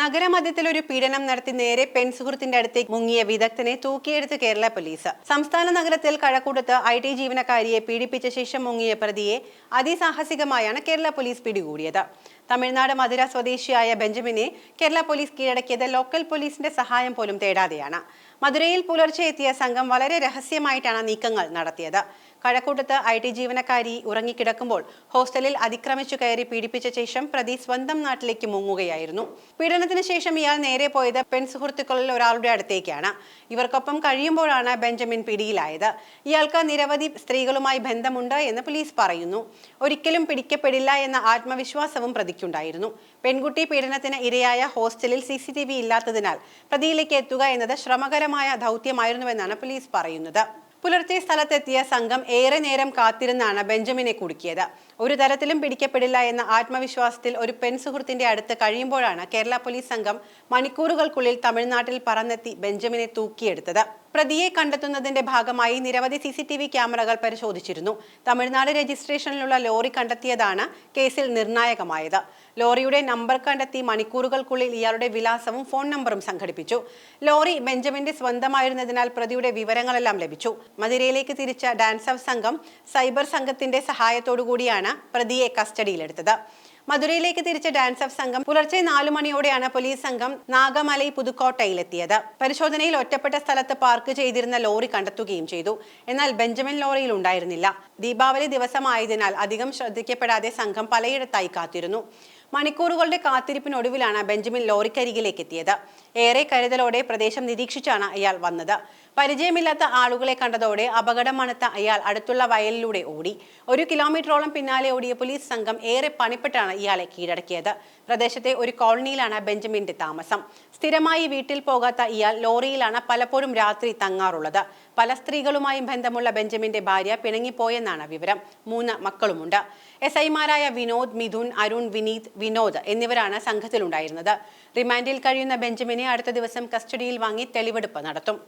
നഗരമധ്യത്തിൽ ഒരു പീഡനം നടത്തി നേരെ പെൺസുഹൃത്തിന്റെ അടുത്തേക്ക് മുങ്ങിയ വിദഗ്ധനെ തൂക്കിയെടുത്ത് കേരള പോലീസ്. സംസ്ഥാന നഗരത്തിൽ കഴക്കൂട്ടത്ത് ഐ ടി ജീവനക്കാരിയെ പീഡിപ്പിച്ച ശേഷം മുങ്ങിയ പ്രതിയെ അതിസാഹസികമായാണ് കേരള പോലീസ് പിടികൂടിയത്. തമിഴ്നാട് മധുര സ്വദേശിയായ ബെഞ്ചമിനെ കേരള പോലീസ് കീഴടക്കിയത് ലോക്കൽ പോലീസിന്റെ സഹായം പോലും തേടാതെയാണ്. മധുരയിൽ പുലർച്ചെ എത്തിയ സംഘം വളരെ രഹസ്യമായിട്ടാണ് നീക്കങ്ങൾ നടത്തിയത്. കഴക്കൂട്ടത്ത് ഐ ടി ജീവനക്കാരി ഉറങ്ങിക്കിടക്കുമ്പോൾ ഹോസ്റ്റലിൽ അതിക്രമിച്ചു കയറി പീഡിപ്പിച്ച ശേഷം പ്രതി സ്വന്തം നാട്ടിലേക്ക് മുങ്ങുകയായിരുന്നു. പീഡനത്തിന് ശേഷം ഇയാൾ നേരെ പോയത് പെൺസുഹൃത്തുക്കളിൽ ഒരാളുടെ അടുത്തേക്കാണ്. ഇവർക്കൊപ്പം കഴിയുമ്പോഴാണ് ബെഞ്ചമിൻ പിടിയിലായത്. ഇയാൾക്ക് നിരവധി സ്ത്രീകളുമായി ബന്ധമുണ്ട് എന്ന് പോലീസ് പറയുന്നു. ഒരിക്കലും പിടിക്കപ്പെടില്ല എന്ന ആത്മവിശ്വാസവും പ്രതിക്കുണ്ടായിരുന്നു. പെൺകുട്ടി പീഡനത്തിന് ഇരയായ ഹോസ്റ്റലിൽ സി സി ടി വി ഇല്ലാത്തതിനാൽ പ്രതിയിലേക്ക് എത്തുക എന്നത് ശ്രമകരമായ ദൗത്യമായിരുന്നുവെന്നാണ് പോലീസ് പറയുന്നത്. പുലർച്ചെ സ്ഥലത്തെത്തിയ സംഘം ഏറെ നേരം കാത്തിരുന്നാണ് ബെഞ്ചമിനെ കുടുക്കിയത്. ഒരു തരത്തിലും പിടിക്കപ്പെടില്ല എന്ന ആത്മവിശ്വാസത്തിൽ ഒരു പെൺസുഹൃത്തിന്റെ അടുത്ത് കഴിയുമ്പോഴാണ് കേരള പോലീസ് സംഘം മണിക്കൂറുകൾക്കുള്ളിൽ തമിഴ്നാട്ടിൽ പറന്നെത്തി ബെഞ്ചമിനെ തൂക്കിയെടുത്തത്. പ്രതിയെ കണ്ടെത്തുന്നതിന്റെ ഭാഗമായി നിരവധി സി സി ടി വി ക്യാമറകൾ പരിശോധിച്ചിരുന്നു. തമിഴ്നാട് രജിസ്ട്രേഷനിലുള്ള ലോറി കണ്ടെത്തിയതാണ് കേസിൽ നിർണായകമായത്. ലോറിയുടെ നമ്പർ കണ്ടെത്തി മണിക്കൂറുകൾക്കുള്ളിൽ ഇയാളുടെ വിലാസവും ഫോൺ നമ്പറും സംഘടിപ്പിച്ചു. ലോറി ബെഞ്ചമിന്റെ സ്വന്തമായിരുന്നതിനാൽ പ്രതിയുടെ വിവരങ്ങളെല്ലാം ലഭിച്ചു. മദിരയിലേക്ക് തിരിച്ച ഡാൻസ് ഓഫ് സംഘം സൈബർ സംഘത്തിന്റെ സഹായത്തോടു കൂടിയാണ് പ്രതിയെ കസ്റ്റഡിയിലെടുത്തത്. മധുരയിലേക്ക് തിരിച്ച ഡാൻസ് ഓഫ് സംഘം പുലർച്ചെ നാലു മണിയോടെയാണ് പോലീസ് സംഘം നാഗമലൈ പുതുക്കോട്ടയിലെത്തിയത്. പരിശോധനയിൽ ഒറ്റപ്പെട്ട സ്ഥലത്ത് പാർക്ക് ചെയ്തിരുന്ന ലോറി കണ്ടെത്തുകയും ചെയ്തു. എന്നാൽ ബെഞ്ചമിൻ ലോറിയിൽ ഉണ്ടായിരുന്നില്ല. ദീപാവലി ദിവസമായതിനാൽ അധികം ശ്രദ്ധിക്കപ്പെടാതെ സംഘം പലയിടത്തായി കാത്തിരുന്നു. മണിക്കൂറുകളുടെ കാത്തിരിപ്പിനൊടുവിലാണ് ബെഞ്ചമിൻ ലോറിക്കരികിലേക്ക് എത്തിയത് ഏറെ കരുതലോടെ പ്രദേശം നിരീക്ഷിച്ചാണ് അയാൾ വന്നത്. പരിചയമില്ലാത്ത ആളുകളെ കണ്ടതോടെ അപകടം മണത്ത അയാൾ അടുത്തുള്ള വയലിലൂടെ ഓടി. ഒരു കിലോമീറ്ററോളം പിന്നാലെ ഓടിയ പോലീസ് സംഘം ഏറെ പണിപ്പെട്ടാണ് ഇയാളെ കീഴടക്കിയത്. പ്രദേശത്തെ ഒരു കോളനിയിലാണ് ബെഞ്ചമിന്റെ താമസം. സ്ഥിരമായി വീട്ടിൽ പോകാത്ത ഇയാൾ ലോറിയിലാണ് പലപ്പോഴും രാത്രി തങ്ങാറുള്ളത്. പല സ്ത്രീകളുമായും ബന്ധമുള്ള ബെഞ്ചമിന്റെ ഭാര്യ പിണങ്ങിപ്പോയെന്നാണ് വിവരം. മൂന്ന് മക്കളുമുണ്ട്. എസ് ഐമാരായ വിനോദ് മിഥുൻ അരുൺ വിനീത് വിനോദ് എന്നിവരാണ് സംഘത്തിലുണ്ടായിരുന്നത്. റിമാൻഡിൽ കഴിയുന്ന ബെഞ്ചമിനെ അടുത്ത ദിവസം കസ്റ്റഡിയിൽ വാങ്ങി തെളിവെടുപ്പ് നടത്തും.